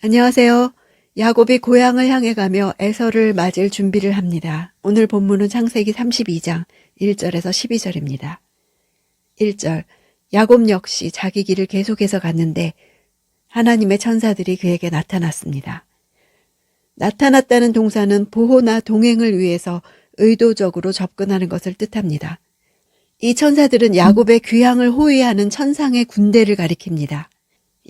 안녕하세요. 야곱이 고향을 향해 가며 에서를 맞을 준비를 합니다. 오늘 본문은 창세기 32장 1절에서 12절입니다. 1절 야곱 역시 자기 길을 계속해서 갔는데 하나님의 천사들이 그에게 나타났습니다. 나타났다는 동사는 보호나 동행을 위해서 의도적으로 접근하는 것을 뜻합니다. 이 천사들은 야곱의 귀향을 호위하는 천상의 군대를 가리킵니다.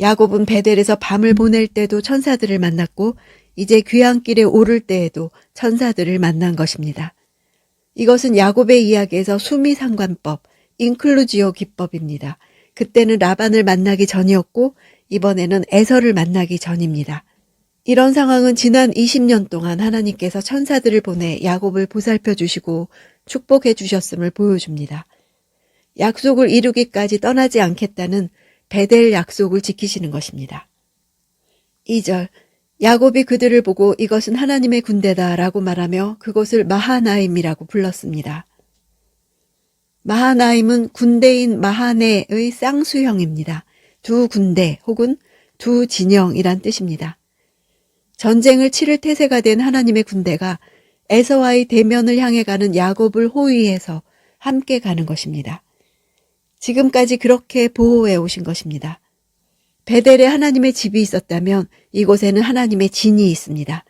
야곱은 베델에서 밤을 보낼 때도 천사들을 만났고 이제 귀향길에 오를 때에도 천사들을 만난 것입니다. 이것은 야곱의 이야기에서 수미상관법, 인클루지오 기법입니다. 그때는 라반을 만나기 전이었고 이번에는 에서를 만나기 전입니다. 이런 상황은 지난 20년 동안 하나님께서 천사들을 보내 야곱을 보살펴 주시고 축복해 주셨음을 보여줍니다. 약속을 이루기까지 떠나지 않겠다는 베델 약속을 지키시는 것입니다. 2절 야곱이 그들을 보고 이것은 하나님의 군대다라고 말하며 그곳을 마하나임이라고 불렀습니다. 마하나임은 군대인 마하네의 쌍수형입니다. 두 군대 혹은 두 진영이란 뜻입니다. 전쟁을 치를 태세가 된 하나님의 군대가 에서와의 대면을 향해 가는 야곱을 호위해서 함께 가는 것입니다. 지금까지 그렇게 보호해 오신 것입니다. 베델에 하나님의 집이 있었다면 이곳에는 하나님의 진이 있습니다.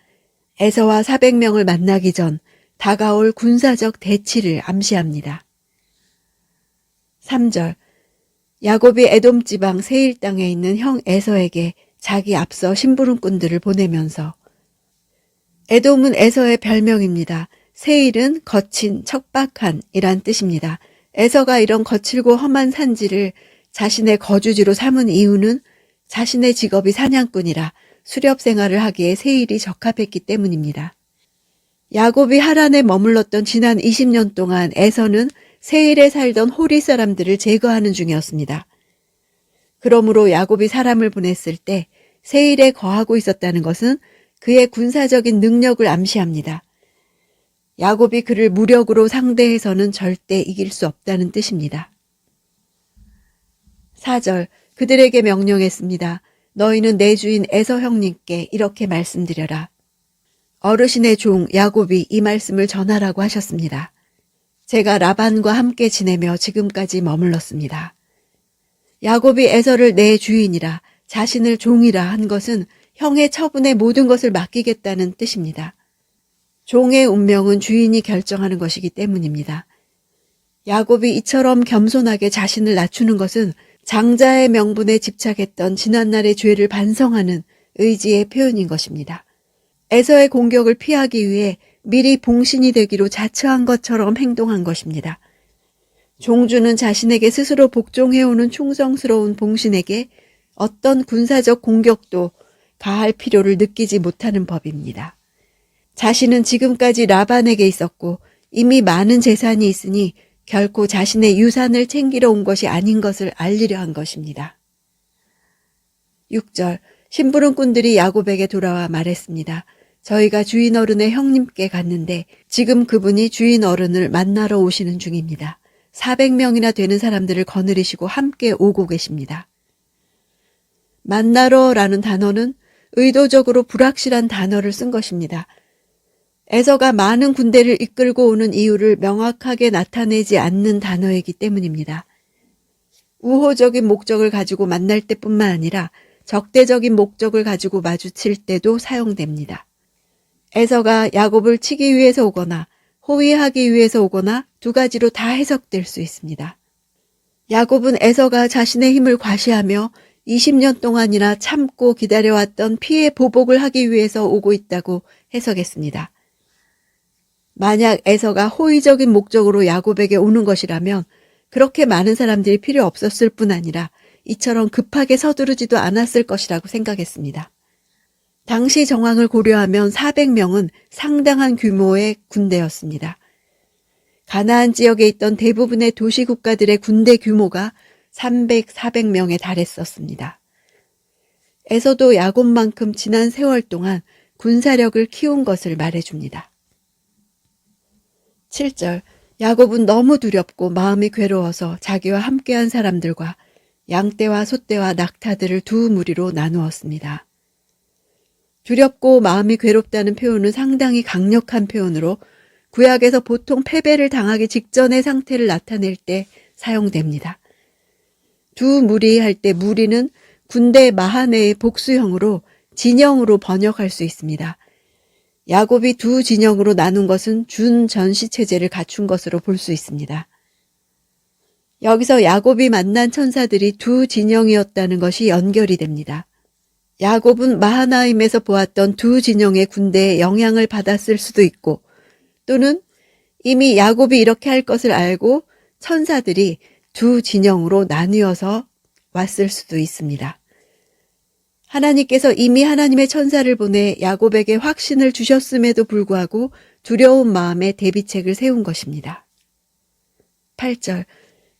에서와 400명을 만나기 전 다가올 군사적 대치를 암시합니다. 3절 야곱이 에돔 지방 세일 땅에 있는 형 에서에게 자기 앞서 심부름꾼들을 보내면서 에돔은 에서의 별명입니다. 세일은 거친, 척박한 이란 뜻입니다. 에서가 이런 거칠고 험한 산지를 자신의 거주지로 삼은 이유는 자신의 직업이 사냥꾼이라 수렵 생활을 하기에 세일이 적합했기 때문입니다. 야곱이 하란에 머물렀던 지난 20년 동안 에서는 세일에 살던 호리 사람들을 제거하는 중이었습니다. 그러므로 야곱이 사람을 보냈을 때 세일에 거하고 있었다는 것은 그의 군사적인 능력을 암시합니다. 야곱이 그를 무력으로 상대해서는 절대 이길 수 없다는 뜻입니다. 4절 그들에게 명령했습니다. 너희는 내 주인 에서 형님께 이렇게 말씀드려라. 어르신의 종 야곱이 이 말씀을 전하라고 하셨습니다. 제가 라반과 함께 지내며 지금까지 머물렀습니다. 야곱이 에서를 내 주인이라 자신을 종이라 한 것은 형의 처분에 모든 것을 맡기겠다는 뜻입니다. 종의 운명은 주인이 결정하는 것이기 때문입니다. 야곱이 이처럼 겸손하게 자신을 낮추는 것은 장자의 명분에 집착했던 지난날의 죄를 반성하는 의지의 표현인 것입니다. 에서의 공격을 피하기 위해 미리 봉신이 되기로 자처한 것처럼 행동한 것입니다. 종주는 자신에게 스스로 복종해오는 충성스러운 봉신에게 어떤 군사적 공격도 가할 필요를 느끼지 못하는 법입니다. 자신은 지금까지 라반에게 있었고 이미 많은 재산이 있으니 결코 자신의 유산을 챙기러 온 것이 아닌 것을 알리려 한 것입니다. 6절 심부름꾼들이 야곱에게 돌아와 말했습니다. 저희가 주인 어른의 형님께 갔는데 지금 그분이 주인 어른을 만나러 오시는 중입니다. 400명이나 되는 사람들을 거느리시고 함께 오고 계십니다. 만나러라는 단어는 의도적으로 불확실한 단어를 쓴 것입니다. 에서가 많은 군대를 이끌고 오는 이유를 명확하게 나타내지 않는 단어이기 때문입니다. 우호적인 목적을 가지고 만날 때뿐만 아니라 적대적인 목적을 가지고 마주칠 때도 사용됩니다. 에서가 야곱을 치기 위해서 오거나 호위하기 위해서 오거나 두 가지로 다 해석될 수 있습니다. 야곱은 에서가 자신의 힘을 과시하며 20년 동안이나 참고 기다려왔던 피해 보복을 하기 위해서 오고 있다고 해석했습니다. 만약 에서가 호의적인 목적으로 야곱에게 오는 것이라면 그렇게 많은 사람들이 필요 없었을 뿐 아니라 이처럼 급하게 서두르지도 않았을 것이라고 생각했습니다. 당시 정황을 고려하면 400명은 상당한 규모의 군대였습니다. 가나안 지역에 있던 대부분의 도시 국가들의 군대 규모가 300, 400명에 달했었습니다. 에서도 야곱만큼 지난 세월 동안 군사력을 키운 것을 말해줍니다. 7절 야곱은 너무 두렵고 마음이 괴로워서 자기와 함께한 사람들과 양떼와 소떼와 낙타들을 두 무리로 나누었습니다. 두렵고 마음이 괴롭다는 표현은 상당히 강력한 표현으로 구약에서 보통 패배를 당하기 직전의 상태를 나타낼 때 사용됩니다. 두 무리 할 때 무리는 군대 마하네의 복수형으로 진영으로 번역할 수 있습니다. 야곱이 두 진영으로 나눈 것은 준 전시 체제를 갖춘 것으로 볼 수 있습니다. 여기서 야곱이 만난 천사들이 두 진영이었다는 것이 연결이 됩니다. 야곱은 마하나임에서 보았던 두 진영의 군대에 영향을 받았을 수도 있고 또는 이미 야곱이 이렇게 할 것을 알고 천사들이 두 진영으로 나뉘어서 왔을 수도 있습니다. 하나님께서 이미 하나님의 천사를 보내 야곱에게 확신을 주셨음에도 불구하고 두려운 마음에 대비책을 세운 것입니다. 8절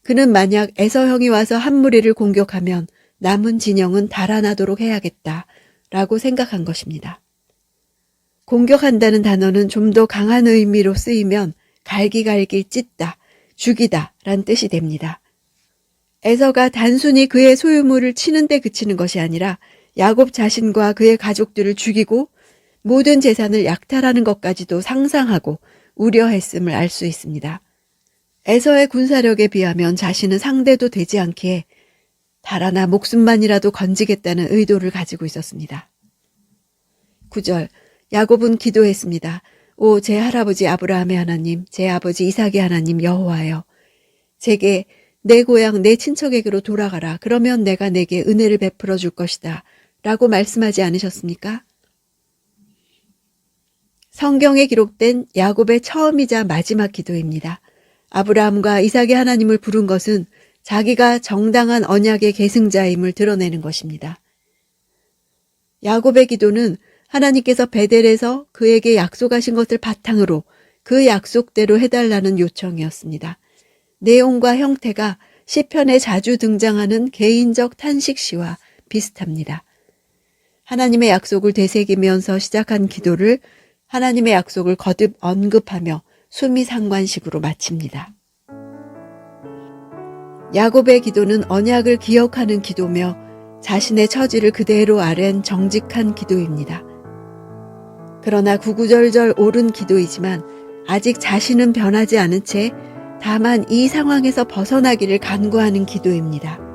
그는 만약 에서형이 와서 한 무리를 공격하면 남은 진영은 달아나도록 해야겠다 라고 생각한 것입니다. 공격한다는 단어는 좀 더 강한 의미로 쓰이면 갈기갈기 찢다, 죽이다 란 뜻이 됩니다. 에서가 단순히 그의 소유물을 치는 데 그치는 것이 아니라 야곱 자신과 그의 가족들을 죽이고 모든 재산을 약탈하는 것까지도 상상하고 우려했음을 알 수 있습니다. 에서의 군사력에 비하면 자신은 상대도 되지 않기에 달아나 목숨만이라도 건지겠다는 의도를 가지고 있었습니다. 9절 야곱은 기도했습니다. 오 제 할아버지 아브라함의 하나님, 제 아버지 이삭의 하나님 여호와여, 제게 내 고향 내 친척에게로 돌아가라. 그러면 내가 내게 은혜를 베풀어 줄 것이다. 라고 말씀하지 않으셨습니까? 성경에 기록된 야곱의 처음이자 마지막 기도입니다. 아브라함과 이삭의 하나님을 부른 것은 자기가 정당한 언약의 계승자임을 드러내는 것입니다. 야곱의 기도는 하나님께서 베델에서 그에게 약속하신 것을 바탕으로 그 약속대로 해달라는 요청이었습니다. 내용과 형태가 시편에 자주 등장하는 개인적 탄식시와 비슷합니다. 하나님의 약속을 되새기면서 시작한 기도를 하나님의 약속을 거듭 언급하며 수미상관식으로 마칩니다. 야곱의 기도는 언약을 기억하는 기도며 자신의 처지를 그대로 아랜 정직한 기도입니다. 그러나 구구절절 옳은 기도이지만 아직 자신은 변하지 않은 채 다만 이 상황에서 벗어나기를 간구하는 기도입니다.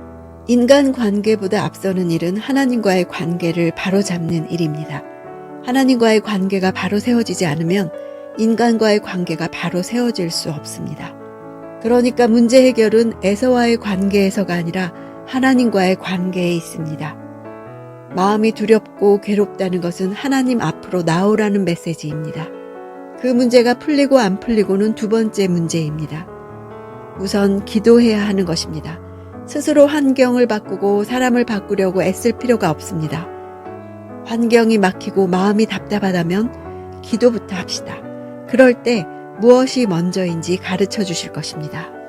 인간 관계보다 앞서는 일은 하나님과의 관계를 바로잡는 일입니다. 하나님과의 관계가 바로 세워지지 않으면 인간과의 관계가 바로 세워질 수 없습니다. 그러니까 문제 해결은 에서와의 관계에서가 아니라 하나님과의 관계에 있습니다. 마음이 두렵고 괴롭다는 것은 하나님 앞으로 나오라는 메시지입니다. 그 문제가 풀리고 안 풀리고는 두 번째 문제입니다. 우선 기도해야 하는 것입니다. 스스로 환경을 바꾸고 사람을 바꾸려고 애쓸 필요가 없습니다. 환경이 막히고 마음이 답답하다면 기도부터 합시다. 그럴 때 무엇이 먼저인지 가르쳐 주실 것입니다.